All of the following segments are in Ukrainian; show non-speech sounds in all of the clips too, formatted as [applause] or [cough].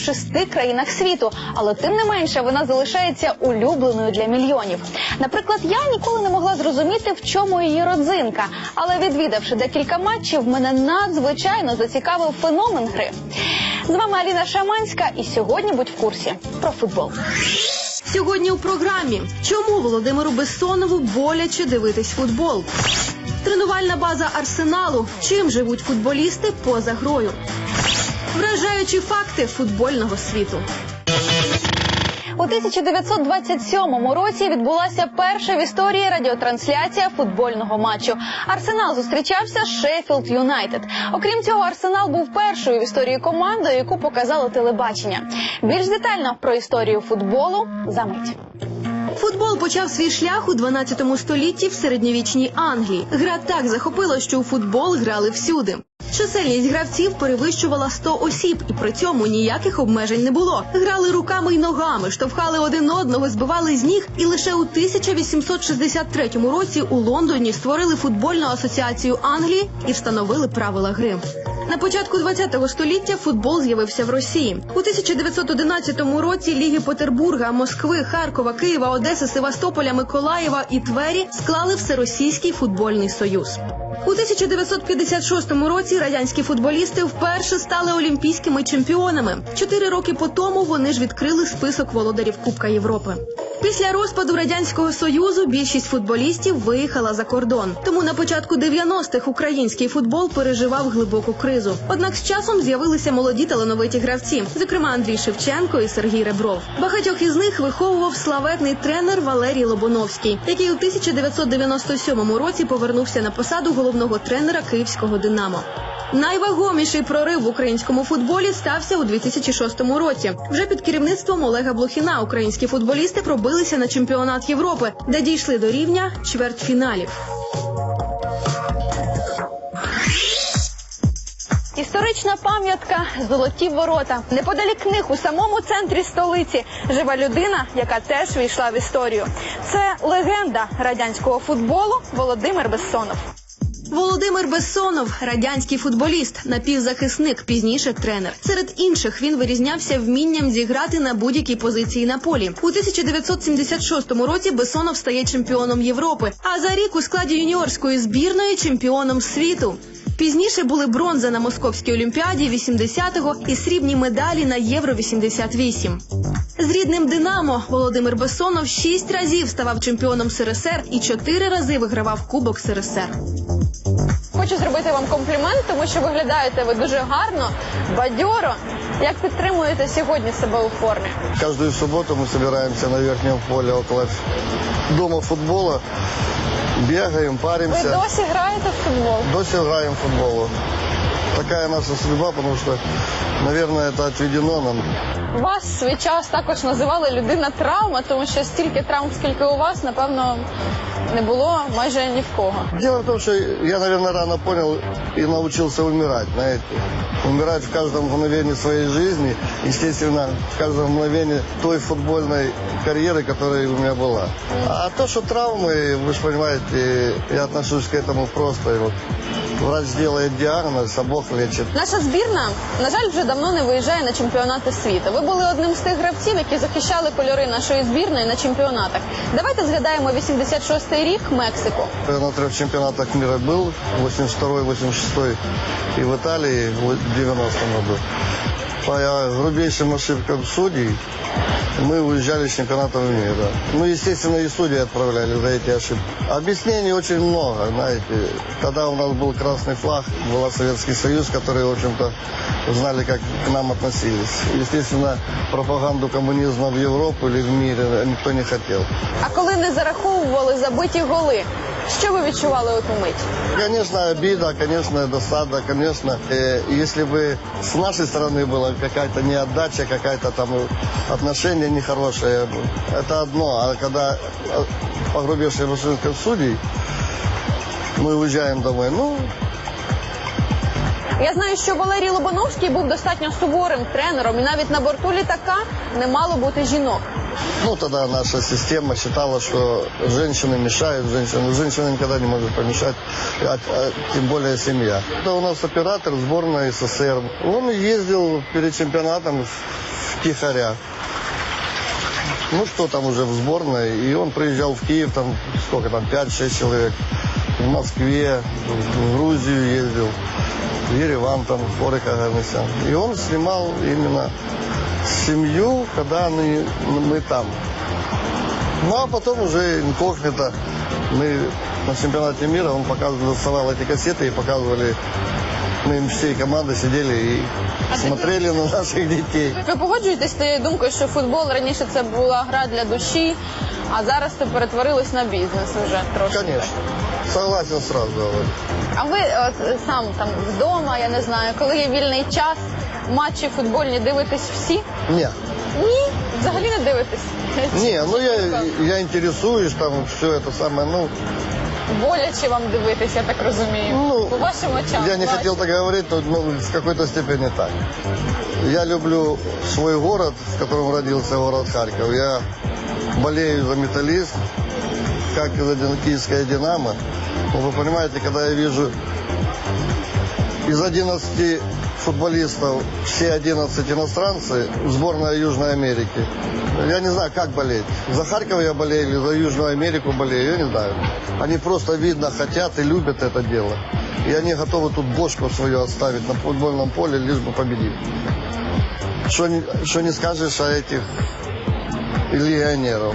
Шести країнах світу, але тим не менше вона залишається улюбленою для мільйонів. Наприклад, я ніколи не могла зрозуміти, в чому її родзинка, але відвідавши декілька матчів, мене надзвичайно зацікавив феномен гри. З вами Аліна Шаманська, і сьогодні будь в курсі про футбол. Сьогодні у програмі чому Володимиру Бессонову боляче дивитись футбол? Тренувальна база арсеналу. Чим живуть футболісти поза грою? Вражаючі факти футбольного світу. У 1927 році відбулася перша в історії радіотрансляція футбольного матчу. Арсенал зустрічався з Шеффілд Юнайтед. Окрім цього, Арсенал був першою в історії командою, яку показало телебачення. Більш детально про історію футболу за мить. Футбол почав свій шлях у 12 столітті в середньовічній Англії. Гра так захопила, що у футбол грали всюди. Чисельність гравців перевищувала 100 осіб, і при цьому ніяких обмежень не було. Грали руками й ногами, штовхали один одного, збивали з ніг, і лише у 1863 році у Лондоні створили футбольну асоціацію Англії і встановили правила гри. На початку 20-го століття футбол з'явився в Росії. У 1911 році ліги Петербурга, Москви, Харкова, Києва, Одеси, Севастополя, Миколаєва і Твері склали Всеросійський футбольний союз. У 1956 році радянські футболісти вперше стали олімпійськими чемпіонами. Чотири роки по тому вони ж відкрили список володарів Кубка Європи. Після розпаду радянського союзу більшість футболістів виїхала за кордон. Тому на початку 90-х український футбол переживав глибоку кризу. Однак з часом з'явилися молоді талановиті гравці, зокрема Андрій Шевченко і Сергій Ребров. Багатьох із них виховував славетний тренер Валерій Лобоновський, який у 1997 році повернувся на посаду головного тренера київського Динамо. Найвагоміший прорив в українському футболі стався у 2006 році. Вже під керівництвом Олега Блохіна українські футболісти пробилися на чемпіонат Європи, де дійшли до рівня чвертьфіналів. Історична пам'ятка Золоті ворота. Неподалік них у самому центрі столиці жива людина, яка теж війшла в історію. Це легенда радянського футболу Володимир Бессонов. Володимир Бессонов, радянський футболіст, напівзахисник, пізніше тренер. Серед інших він вирізнявся вмінням зіграти на будь-якій позиції на полі. У 1976 році Бессонов стає чемпіоном Європи, а за рік у складі юніорської збірної чемпіоном світу. Пізніше були бронза на Московській олімпіаді 80-го і срібні медалі на Євро 88. З рідним Динамо Володимир Бессонов шість разів ставав чемпіоном СРСР і чотири рази вигравав Кубок СРСР. Хочу зробити вам комплімент, тому що виглядаєте ви дуже гарно, бадьоро. Як підтримуєте сьогодні себе у формі? Каждую субботу мы собираемся на верхнем поле около дома футбола. паримося. Ви досі граєте в футбол? Досі граємо играем в футбол. Така наша судьба, тому що, мабуть, це відведено нам. Вас свій час також називали людина травма, тому що стільки травм, скільки у вас, напевно, не було майже ні в кого. Дело в том, что я, наверное, рано понял и научился умирать, знаете. Умирать в каждом мгновении своей жизни, естественно, в каждом мгновении той футбольной карьеры, которая у меня была. А то, что травмы, вы же понимаете, я отношусь к этому просто. И вот врач делает диагноз, а Бог лечит. Наша збірна, на жаль, вже давно не виїжджає на чемпіонати світу. Ви були одним з тих гравців, які захищали кольори нашої збірної на чемпіонатах. Давайте згадаємо 86-й рік Мексику. Я на трьох чемпіонатах мира був, 82 86 и в Італії в 90-м году По грубейшим ошибкам судей мы уезжали с чемпионатов мира. Ну, естественно, и судьи отправляли за эти ошибки. Объяснений очень много, знаете. Тогда у нас был красный флаг, был Советский Союз, который, в общем-то, знали, как к нам относились. Естественно, пропаганду коммунизма в Европу или в мире никто не хотел. А коли не зараховували забиті голи, що ви відчували у ту мить? Конечно, обида, конечно, досада, конечно. Э, если бы с нашей стороны была какая-то неотдача, какая-то там отношение нехорошее, это одно. А когда э, погрубевшие машинка судей, мы уезжаем домой, ну, Я знаю, що Валерій Лобановський був достатньо суворим тренером, і навіть на борту літака не мало бути жінок. ну тогда наша система считала, что женщины мешают, женщины, женщина никогда не может помешать, а- а тем более семья. Это у нас оператор сборной СССР. Он ездил перед чемпионатом в в Тихоря. Ну, что там уже в сборной. И он приезжал в Киев, там, сколько там, 5-6 человек. В Москве, в Грузию ездил. Ереван, там, Форик Аганесян. И он снимал именно семью, когда мы, мы там. Ну, а потом уже инкогнито. Мы на чемпионате мира, он показывал, доставал эти кассеты и показывали. Мы всей командой сидели и смотрели на наших детей. Ви погоджуєтесь з тією думкою, що футбол раніше це була гра для душі, а зараз це перетворилось на бізнес уже трошки. Конечно. Согласен сразу. А ви от сам там вдома, я не знаю, коли є вільний час, матчі футбольні дивитесь всі? Не, Ні, взагалі не дивитесь. не, ну я, я интересуюсь, там все это самое, ну, Боляче вам дивитись, я так розумію. Ну, По вашим очам. я не бачу. хотел так говорить, но ну, в какой-то степени так. Я люблю свой город, в котором родился город Харьков. Я болею за металлист, как и за киевское «Динамо». Но вы понимаете, когда я вижу из 11 футболистов все 11 иностранцы, сборная Южной Америки. Я не знаю, как болеть. За Харьков я болею или за Южную Америку болею, я не знаю. Они просто, видно, хотят и любят это дело. И они готовы тут бошку свою оставить на футбольном поле, лишь бы победить. Что не, что не скажешь о этих легионеров.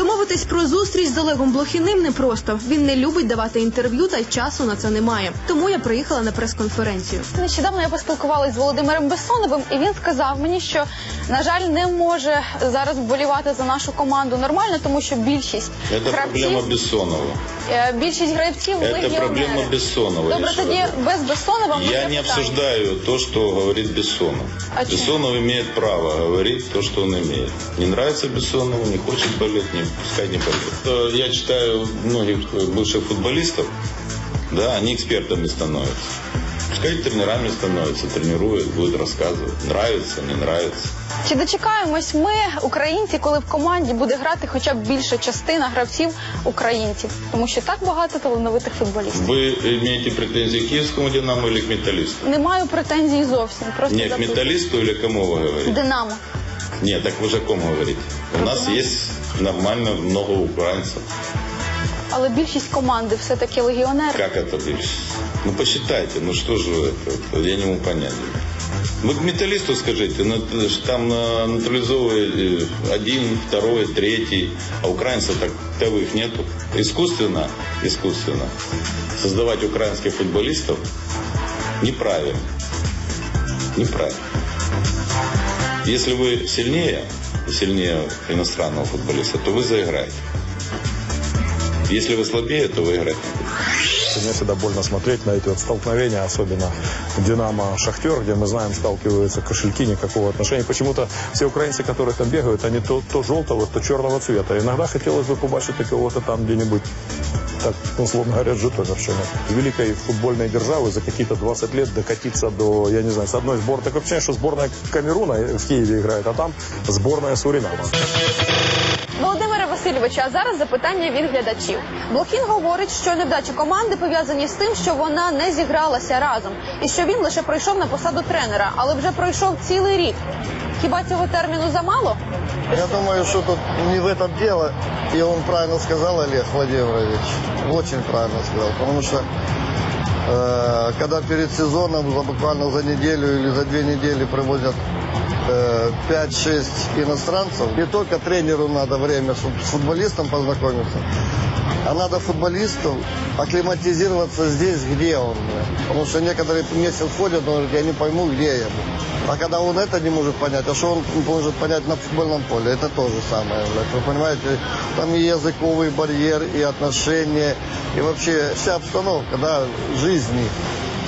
Домовитись про зустріч з Олегом Блохіним непросто. Він не любить давати інтерв'ю та й часу на це немає. Тому я приїхала на прес-конференцію. Нещодавно я поспілкувалася з Володимиром Бессоновим, і він сказав мені, що на жаль не може зараз вболівати за нашу команду нормально, тому що більшість Это проблема гравців, Бессонова. е, більшість гравців Это легіонери. проблема Бессонова. Добре, решила. тоді без Бессонова моє Я не питання. обсуждаю то, что говорит Бессонов. А чему? Бессонов имеет право говорить то, что он имеет. Не нравится Бессонову, не хочет болеть, не, пускай не болеет. Э, Я читаю многих э, бывших футболистов, да, они экспертами становятся. Пускай тренерами становятся, тренируют, будут рассказывать. Нравится, не нравится. Чи дочекаємось ми, українці, коли в команді буде грати хоча б більша частина гравців українців, тому що так багато талановитих футболістів. Вы имеете претензии к киевскому «Динамо» или к «Металлисту»? Не маю претензій зовсім. Просто Не, к запитую. «Металлисту» или к кому вы говорите? Динамо. Нет, так вы же о ком говорите? У нас есть нормально много украинцев. Але більшість команди все-таки легіонери. Как это больше? Ну посчитайте, ну что же это? Я не могу понять. Вы к металлисту скажите, ну, там натурализовывает э, один, второй, третий, а украинцев так таковых нету. Искусственно, искусственно создавать украинских футболистов неправильно. Неправильно. Если вы сильнее, сильнее иностранного футболиста, то вы заиграете. Если вы слабее, то вы играть не будете. Мне всегда больно смотреть на эти вот столкновения, особенно Динамо-Шахтер, где мы знаем, сталкиваются кошельки, никакого отношения. Почему-то все украинцы, которые там бегают, они то, то желтого, то черного цвета. Иногда хотелось бы побачить кого-то там где-нибудь, так, условно говоря, житомирщины. Великой футбольной державы за какие-то 20 лет докатиться до, я не знаю, с одной сборной. Такое впечатление, что сборная Камеруна в Киеве играет, а там сборная Суринама. Володимире Васильовичу, а зараз запитання від глядачів. Блохін говорить, що невдачі команди пов'язані з тим, що вона не зігралася разом, і що він лише пройшов на посаду тренера, але вже пройшов цілий рік. Хіба цього терміну замало? Я думаю, что тут не в этом дело. И он правильно сказал, Олег Владимирович. Очень правильно сказал. Потому что э, когда перед сезоном, за- буквально за неделю или за две недели привозят э, 5-6 иностранцев. Не только тренеру надо время с с футболистом познакомиться, а надо футболисту акклиматизироваться здесь, где он. Потому что некоторые месяц ходят, он говорит, я не пойму, где я. А когда он это не может понять, а что он может понять на футбольном поле, это то же самое. блядь. Вы понимаете, там и языковый барьер, и отношения, и вообще вся обстановка, да, жизни.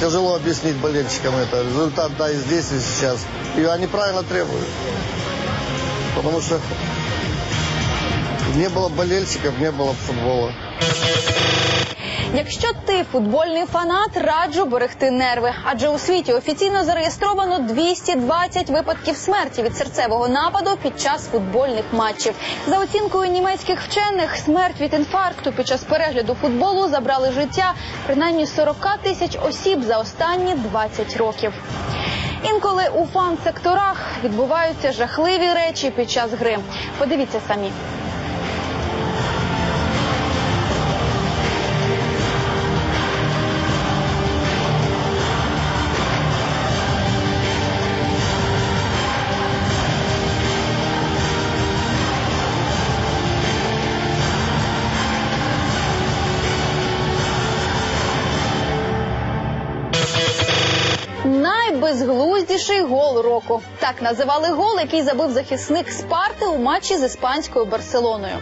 Тяжело объяснить болельщикам это. Результат, да, и здесь, и сейчас. И они правильно требуют. Потому что не было болельщиков, не было футбола. Якщо ти футбольний фанат, раджу берегти нерви, адже у світі офіційно зареєстровано 220 випадків смерті від серцевого нападу під час футбольних матчів. За оцінкою німецьких вчених, смерть від інфаркту під час перегляду футболу забрали життя принаймні 40 тисяч осіб за останні 20 років. Інколи у фан-секторах відбуваються жахливі речі під час гри. Подивіться самі. Найбезглуздіший гол року. Так називали гол, який забив захисник Спарти у матчі з іспанською Барселоною.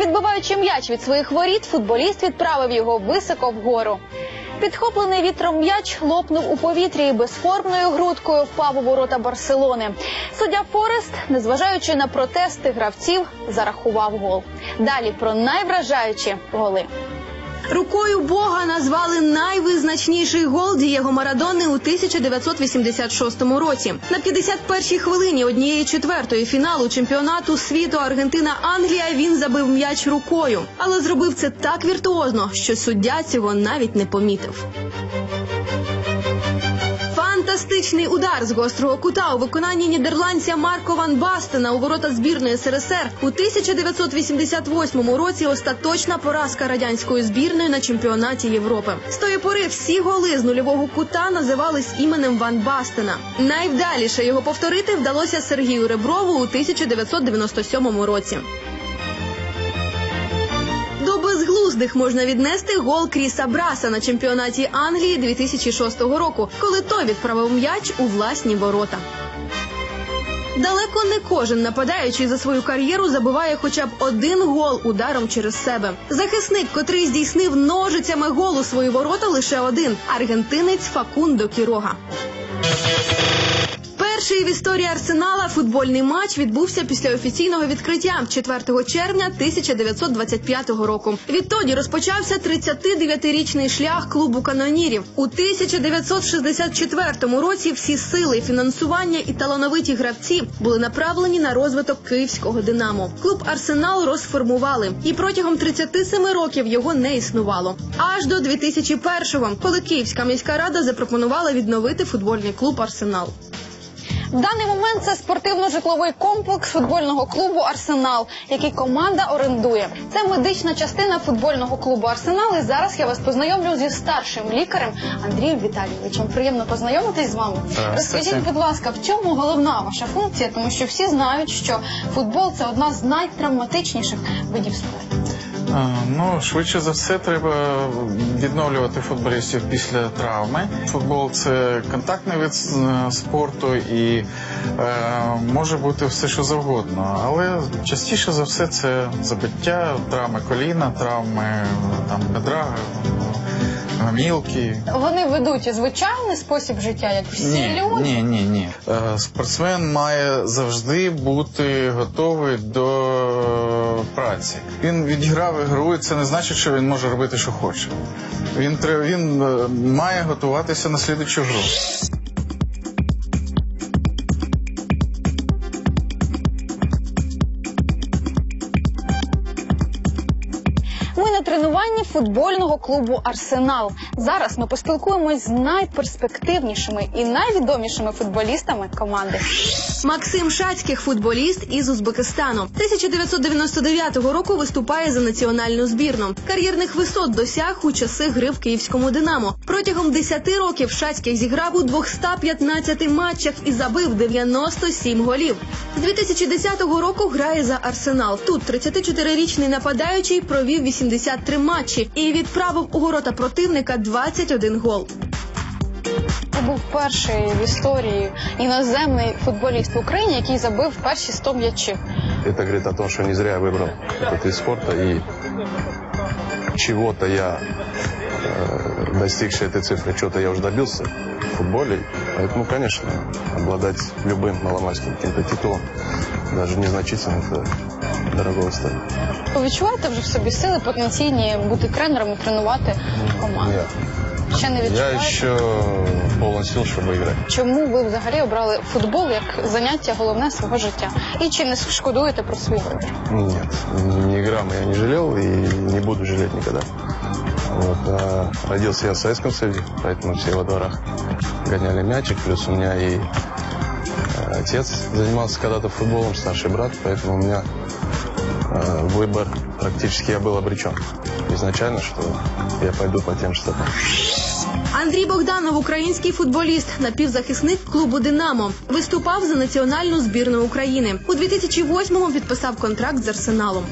Відбиваючи м'яч від своїх воріт, футболіст відправив його високо вгору. Підхоплений вітром м'яч лопнув у повітрі і безформною грудкою впав у ворота Барселони. Суддя Форест, незважаючи на протести гравців, зарахував гол. Далі про найвражаючі голи. Рукою Бога назвали найвизначніший гол Дієго Марадони у 1986 році. На 51-й хвилині однієї четвертої фіналу чемпіонату світу Аргентина-Англія він забив м'яч рукою, але зробив це так віртуозно, що суддя цього навіть не помітив. Фантастичний удар з гострого кута у виконанні нідерландця Марко Ван Бастена у ворота збірної СРСР у 1988 році. Остаточна поразка радянської збірної на чемпіонаті Європи. З тої пори всі голи з нульового кута називались іменем Ван Бастена. Найвдаліше його повторити вдалося Сергію Реброву у 1997 році. Безглуздих можна віднести гол Кріса Браса на чемпіонаті Англії 2006 року, коли той відправив м'яч у власні ворота. Далеко не кожен нападаючий за свою кар'єру забиває хоча б один гол ударом через себе. Захисник, котрий здійснив ножицями гол у свої ворота, лише один аргентинець Факундо Кірога. Перший в історії Арсенала футбольний матч відбувся після офіційного відкриття 4 червня 1925 року. Відтоді розпочався 39-річний шлях клубу канонірів. У 1964 році всі сили, фінансування і талановиті гравці були направлені на розвиток київського динамо. Клуб Арсенал розформували, і протягом 37 років його не існувало. Аж до 2001-го, коли Київська міська рада запропонувала відновити футбольний клуб Арсенал. В даний момент це спортивно-житловий комплекс футбольного клубу Арсенал, який команда орендує. Це медична частина футбольного клубу Арсенал. І зараз я вас познайомлю зі старшим лікарем Андрієм Віталійовичем. Приємно познайомитись з вами. Розкажіть, будь ласка, в чому головна ваша функція? Тому що всі знають, що футбол це одна з найтравматичніших видів спорту. Ну, швидше за все, треба відновлювати футболістів після травми. Футбол це контактний вид е, спорту і е, може бути все, що завгодно. Але частіше за все це забиття, травми коліна, травми там бедра, е. Вони ведуть звичайний спосіб життя, як всі Ні, люди. ні, ні, ні. Е, Спортсмен має завжди бути готовий до праці. Він відіграв ігру, і це не значить, що він може робити, що хоче. Він він е, має готуватися на слідучу гру. Ми на тренуванні футбольного клубу Арсенал. Зараз ми поспілкуємось з найперспективнішими і найвідомішими футболістами команди. Максим Шацьких, футболіст із Узбекистану. 1999 року виступає за національну збірну. Кар'єрних висот досяг у часи гри в київському Динамо. Протягом 10 років Шацьких зіграв у 215 матчах і забив 97 голів. З 2010 року грає за Арсенал. Тут 34-річний нападаючий провів 83 матчі і відправив у ворота противника 21 гол. Це був перший в історії іноземний футболіст в Україні, який забив перші 100 м'ячів. Это говорит о том, что не зря я выбрал этот вид спорта и чего-то я, э, достигший этой цифры, чего-то я уже добился в футболе. Поэтому, конечно, обладать любым маломальским каким-то титулом, даже незначительным, это дорого стоит. Ви відчуваєте вже в собі сили потенційні бути тренером і тренувати команду? Нет. Ще не Я відчуваєте? еще полон сил, чтобы играть. Чому ви взагалі обрали футбол як заняття головне свого життя? І чи не шкодуєте про свій вибір? Нет, ни грамма я не жалел и не буду жалеть никогда. Вот, а родился я в Советском Союзе, поэтому все во дворах гоняли мячик. Плюс у меня и э, отец занимался когда-то футболом, старший брат, поэтому у меня э, выбор практически я был обречен. Изначально, что я пойду по тем штатам. Андрій Богданов, український футболіст, напівзахисник клубу Динамо, виступав за національну збірну України. У 2008-му підписав контракт з Арсеналом.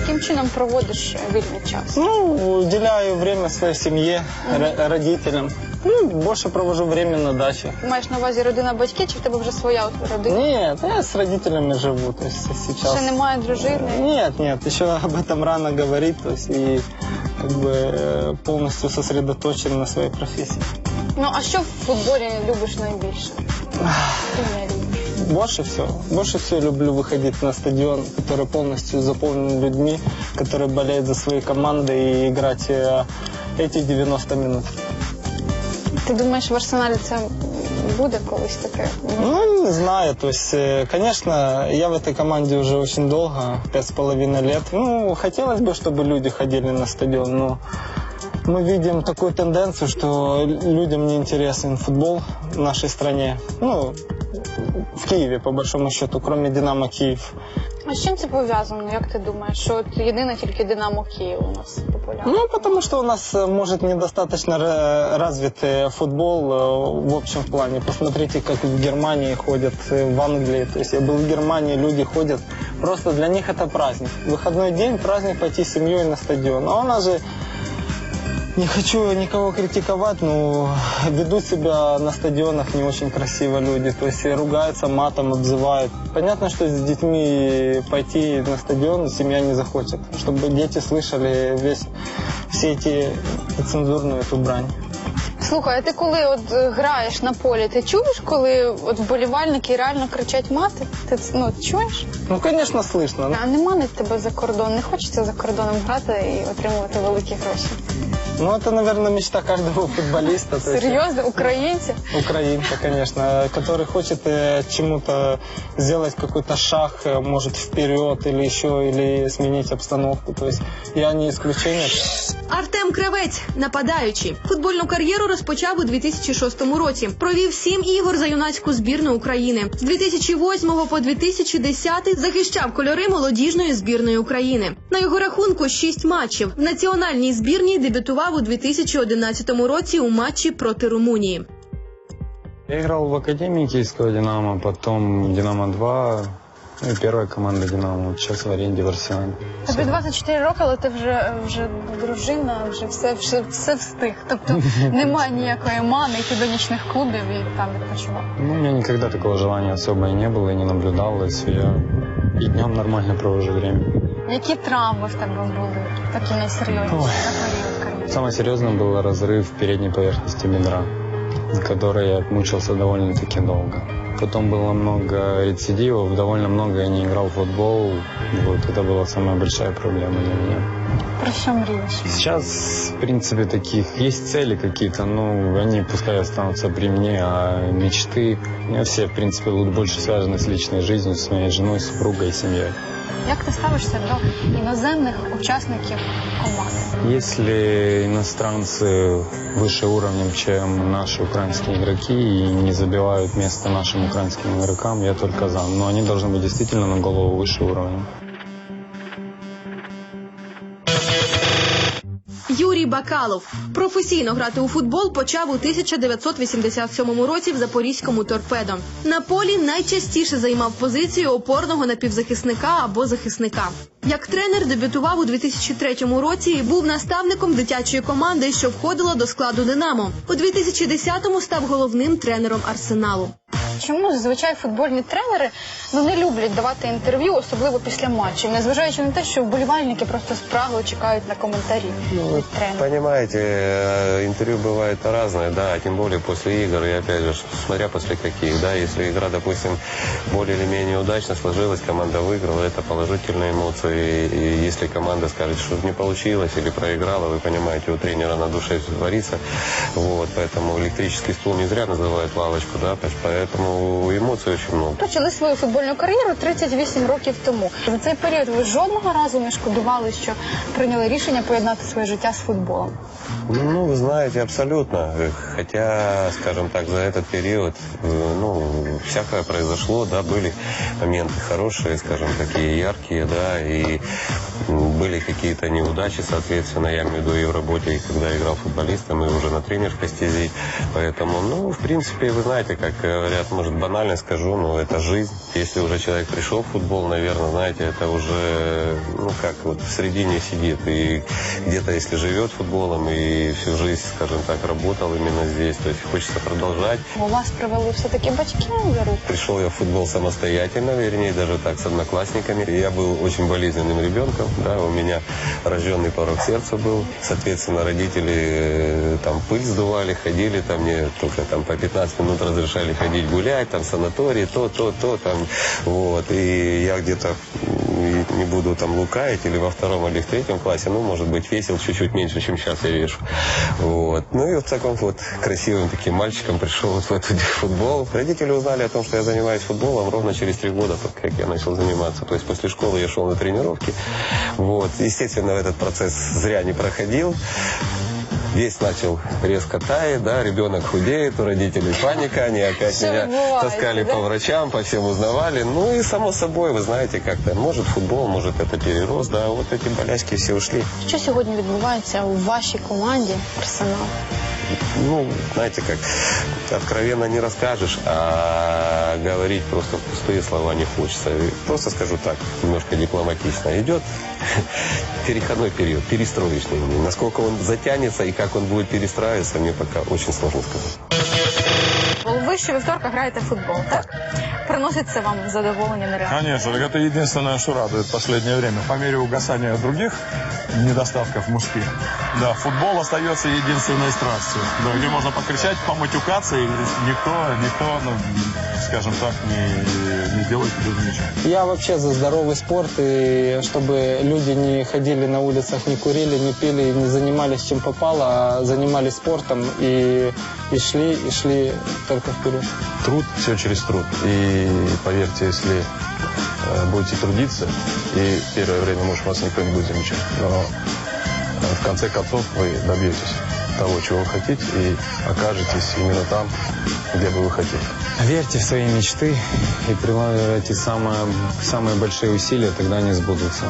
Яким чином проводиш вільний час? Ну, уделяю время своей семье, ро- родителям. Ну, больше провожу время на даче. Ти маєш на увазі родина батьків, чи в тебе вже своя родина? Нет, я с родителями живу, то есть сейчас. Ще немає дружини. Нет, нет, еще об этом рано говорить, то есть и как бы э, полностью сосредоточен на своей профессии. Ну а що в футболі любиш найбільше? Прем'єр-ліги. Больше всего, больше всего люблю выходить на стадион, который полностью заполнен людьми, которые болеют за свои команды и играть э, эти 90 минут. Ти думаєш, в арсеналі це буде колись таке? Ну, не знаю, то есть, э, конечно, я в этой команде уже очень долго, пять с половиной лет. Ну, хотелось бы, чтобы люди ходили на стадион, но мы видим такую тенденцию, что людям не интересен футбол в нашей стране. Ну, в Киеве, по большому счету, кроме «Динамо Киев». А з чим це пов'язано? Як ти думаєш? Що от єдине тільки Динамо Київ у нас популярне? Ну, потому что у нас, э, может, недостаточно ра- развит э, футбол э, в общем плане. Посмотрите, как в Германии ходят, э, в Англии. То есть я был в Германии, люди ходят. Просто для них это праздник. Выходной день, праздник пойти с семьей на стадион. А у нас же не хочу никого критиковать, но ведут себя на стадионах не очень красиво люди. То есть ругаются матом, обзывают. Понятно, что с детьми пойти на стадион семья не захочет. Чтобы дети слышали весь, все эти цензурную эту брань. Слухай, а ти коли от е, граєш на полі, ти чуєш, коли от вболівальники реально кричать мати? Ти це, ну чуєш? Ну, конечно, слышно. А не манить тебе за кордон? Не хочеться за кордоном грати і отримувати великі гроші? Ну, это, наверное, мечта каждого футболиста. то есть- Серйозно, українці? Украинка, конечно, который хочет э, чему-то сделать какой-то шаг, э, может, вперед или еще, или сменить обстановку. То есть я не исключение. Артем Кравець, нападаючий. Футбольну кар'єру розпочав у 2006 році. Провів сім ігор за юнацьку збірну України. З 2008 по 2010 захищав кольори молодіжної збірної України. На його рахунку шість матчів. В національній збірній дебютував у 2011 році у матчі проти Румунії. Я играл в Академии Киевского «Динамо», потом «Динамо-2», ну и первая команда «Динамо», вот сейчас в аренде в «Арсенале». Тобі 24 роки, але ти вже вже дружина, вже все, все, все встиг. Тобто [laughs] немає ніякої мани йти до нічних клубів і там відпочивати. Ну, у меня никогда такого желания особо и не было, и не наблюдалось. Я и днем нормально провожу время. Які травми в тебе були? Такі найсерйозніші Ой. за період кар'єри? Самое серьезное был разрыв передней поверхности бедра, который я мучился довольно-таки долго. Потом было много рецидивов, довольно много я не играл в футбол. Вот это была самая большая проблема для меня. Про що мрієш? Сейчас, в принципе, таких есть цели какие-то, но они пускай останутся при мне, а мечты у меня все, в принципе, будут больше связаны с личной жизнью, с моей женой, супругой, семьей. Як ти ставишся до іноземних учасників команди? Если иностранцы выше уровнем, чем наши украинские игроки, и не забивают место нашим украинским игрокам, я только за. Но они должны быть действительно на голову выше уровня. Бакалов професійно грати у футбол почав у 1987 році в запорізькому торпедо. На полі найчастіше займав позицію опорного напівзахисника або захисника. Як тренер дебютував у 2003 році і був наставником дитячої команди, що входила до складу Динамо. У 2010-му став головним тренером Арсеналу. Чому зазвичай футбольні тренери ну не люблять давати інтерв'ю, особливо після матчів, незважаючи на те, що вболівальники просто спрагло чекають на коментарі від тренера? Понимаете, э, интервью бывает разное, да, тем более после игр, и опять же, смотря после каких, да, если игра, допустим, более или менее удачно сложилась, команда выиграла, это положительные эмоции, и если команда скажет, что не получилось или проиграла, вы понимаете, у тренера на душе все творится, вот, поэтому электрический стул не зря называют лавочку, да, поэтому эмоций очень много. Почали свою футбольну кар'єру 38 років тому. За цей період ви жодного разу не шкодували, що прийняли рішення поєднати своє життя з футболом. available. Ну, вы знаете, абсолютно. Хотя, скажем так, за этот период, э, ну, всякое произошло, да, были моменты хорошие, скажем, такие яркие, да, и были какие-то неудачи, соответственно, я имею в виду и в работе, и когда играл футболистом, и уже на тренерской стези. Поэтому, ну, в принципе, вы знаете, как говорят, может, банально скажу, но это жизнь. Если уже человек пришел в футбол, наверное, знаете, это уже, ну, как вот в середине сидит. И где-то, если живет футболом и всю жизнь, скажем так, работал именно здесь, то есть хочется продолжать. У вас привели все-таки батьки за руку. Пришел я в футбол самостоятельно, вернее, даже так, с одноклассниками. Я был очень болезненным ребенком, да, у меня рожденный порог сердца был. Соответственно, родители э, там пыль сдували, ходили, там мне только там по 15 минут разрешали ходить гулять, там санаторий, то, то, то, там, вот. И я где-то, не буду там лукаять, или во втором, или в третьем классе, ну, может быть, весил чуть-чуть меньше, чем сейчас я вешу. Вот. Ну и вот таком вот красивым таким мальчиком пришел вот в этот футбол. Родители узнали о том, что я занимаюсь футболом ровно через три года, только как я начал заниматься. То есть после школы я шел на тренировки. Вот. Естественно, этот процесс зря не проходил. Весь начал резко таять, да, ребенок худеет, у родителей паника, они опять Всё меня бывает, таскали да? по врачам, по всем узнавали. Ну и само собой, вы знаете, как-то, может футбол, может это перерос, да, вот эти болячки все ушли. Що сьогодні відбувається у вашій команді Арсенал? Ну, знаете, как откровенно не расскажешь, а говорить просто пустые слова не хочется. Просто скажу так, немножко дипломатично. Идет [laughs] переходной период, перестроечный. Насколько он затянется и как он будет перестраиваться, мне пока очень сложно сказать. Ви щовівторка граєте в футбол, так? Приносить це вам задоволення нереально? Конечно, так это единственное, что радует в последнее время. По мере угасания других недостатков мужских, да, футбол остается единственной страстью, да, где можно покричать, поматюкаться, и никто, никто, ну, скажем так, не, не делает тебе ничего. Я вообще за здоровый спорт, и чтобы люди не ходили на улицах, не курили, не пили, не занимались чем попало, а занимались спортом и, и шли, и шли только вперед. Труд, все через труд. И поверьте, если э, будете трудиться, и первое время, может, вас никто не будет замечать, но в конце концов вы добьетесь того, чего вы хотите, и окажетесь именно там, где бы вы хотели. Верьте в свои мечты и прилагайте самые, самые большие усилия, тогда они сбудутся.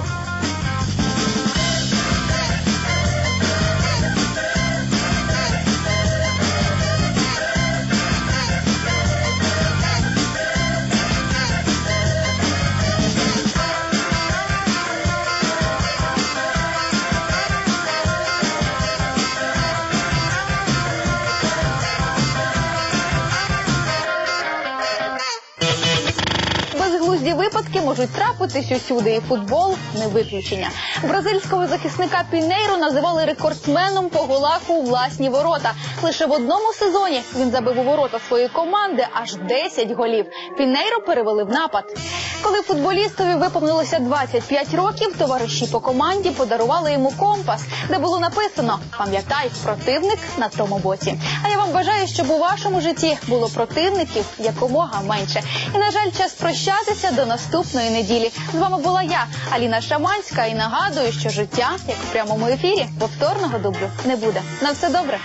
Трапитись усюди, і футбол не виключення. Бразильського захисника Пінейру називали рекордсменом по голах у власні ворота. Лише в одному сезоні він забив у ворота своєї команди аж 10 голів. Пінейро перевели в напад. Коли футболістові виповнилося 25 років, товариші по команді подарували йому компас, де було написано Пам'ятай, противник на тому боці. А я вам бажаю, щоб у вашому житті було противників якомога менше. І на жаль, час прощатися до наступної неділі. З вами була я, Аліна Шаманська, і нагадую, що життя, як в прямому ефірі, повторного дублю не буде. На все добре.